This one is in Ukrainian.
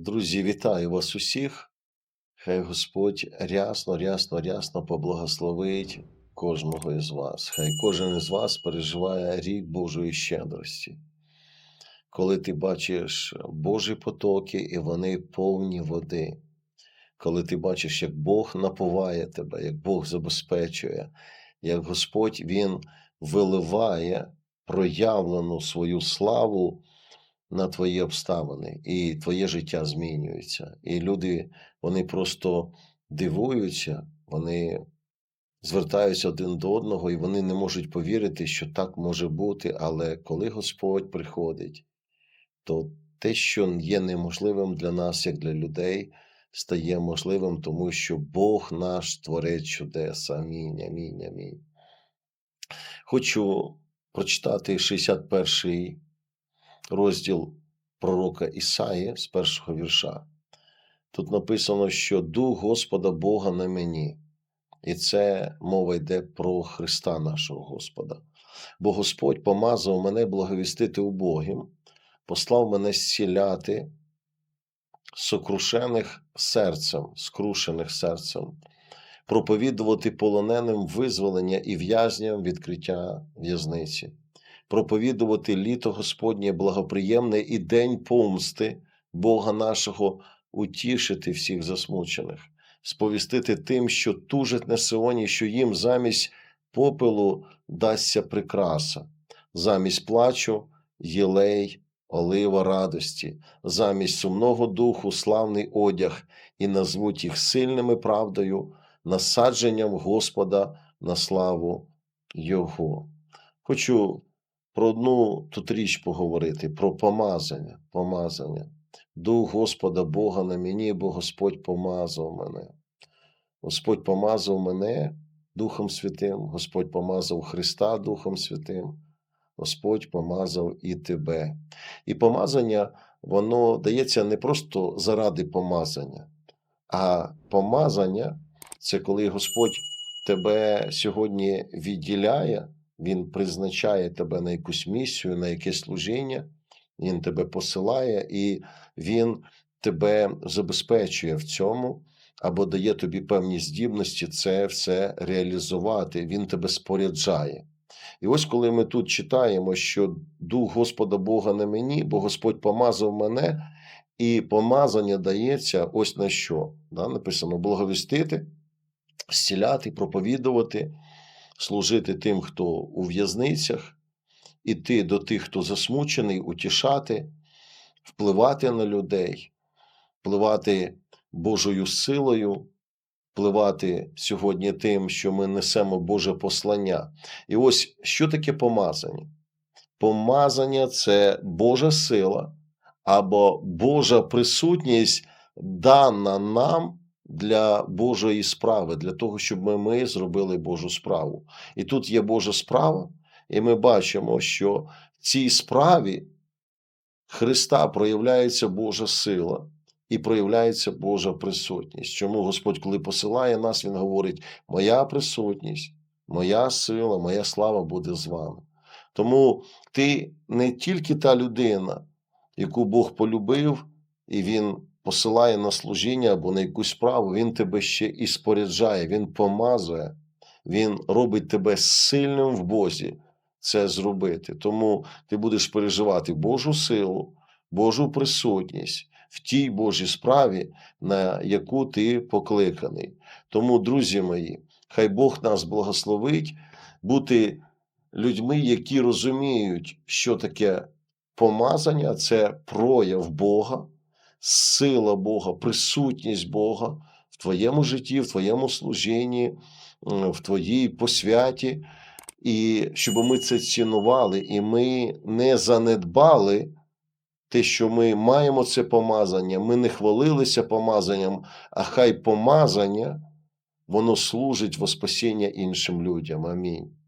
Друзі, вітаю вас усіх. Хай Господь рясно, рясно, рясно поблагословить кожного із вас. Хай кожен із вас переживає рік Божої щедрості. Коли ти бачиш Божі потоки, і вони повні води. Коли ти бачиш, як Бог напуває тебе, як Бог забезпечує, як Господь Він виливає проявлену свою славу на твої обставини, і твоє життя змінюється. І люди вони просто дивуються, вони звертаються один до одного, і вони не можуть повірити, що так може бути. Але коли Господь приходить, то те, що є неможливим для нас, як для людей, стає можливим, тому що Бог наш творить чудес. Амінь, амінь, амінь. Хочу прочитати 61-й розділ пророка Ісаї з першого вірша. Тут написано, що Дух Господа Бога на мені. І це мова йде про Христа нашого Господа. Бо Господь помазав мене благовістити убогим, послав мене зціляти сокрушених серцем, скрушених серцем, проповідувати полоненим визволення і в'язням відкриття в'язниці проповідувати літо Господнє благоприємне і день помсти Бога нашого, утішити всіх засмучених, сповістити тим, що тужать на Сионі, що їм замість попелу дасться прикраса, замість плачу єлей, олива радості, замість сумного духу славний одяг, і назвуть їх сильними правдою, насадженням Господа на славу Його. Хочу про одну тут річ поговорити, про помазання. помазання. Дух Господа Бога на мені, бо Господь помазав мене. Господь помазав мене Духом Святим, Господь помазав Христа Духом Святим, Господь помазав і тебе. І помазання, воно дається не просто заради помазання, а помазання це коли Господь тебе сьогодні відділяє. Він призначає тебе на якусь місію, на якесь служіння, Він тебе посилає, і Він тебе забезпечує в цьому або дає тобі певні здібності це все реалізувати. Він тебе споряджає. І ось коли ми тут читаємо, що Дух Господа Бога на мені, бо Господь помазав мене, і помазання дається ось на що. Да? Написано: благовістити, зціляти, проповідувати служити тим, хто у в'язницях, іти до тих, хто засмучений, утішати, впливати на людей, впливати Божою силою, впливати сьогодні тим, що ми несемо Боже послання. І ось що таке помазання? Помазання це Божа сила або Божа присутність, дана нам для Божої справи, для того, щоб ми, ми зробили Божу справу. І тут є Божа справа, і ми бачимо, що в цій справі Христа проявляється Божа сила. І проявляється Божа присутність. Чому Господь, коли посилає нас, Він говорить: Моя присутність, моя сила, моя слава буде з вами. Тому ти не тільки та людина, яку Бог полюбив, і Він посилає на служіння або на якусь справу, Він тебе ще і споряджає, Він помазує, Він робить тебе сильним в Бозі це зробити. Тому ти будеш переживати Божу силу, Божу присутність в тій Божій справі, на яку ти покликаний. Тому, друзі мої, хай Бог нас благословить бути людьми, які розуміють, що таке помазання це прояв Бога сила Бога, присутність Бога в твоєму житті, в твоєму служінні, в твоїй посвяті, і щоб ми це цінували, і ми не занедбали те, що ми маємо це помазання, ми не хвалилися помазанням, а хай помазання, воно служить во спасіння іншим людям. Амінь.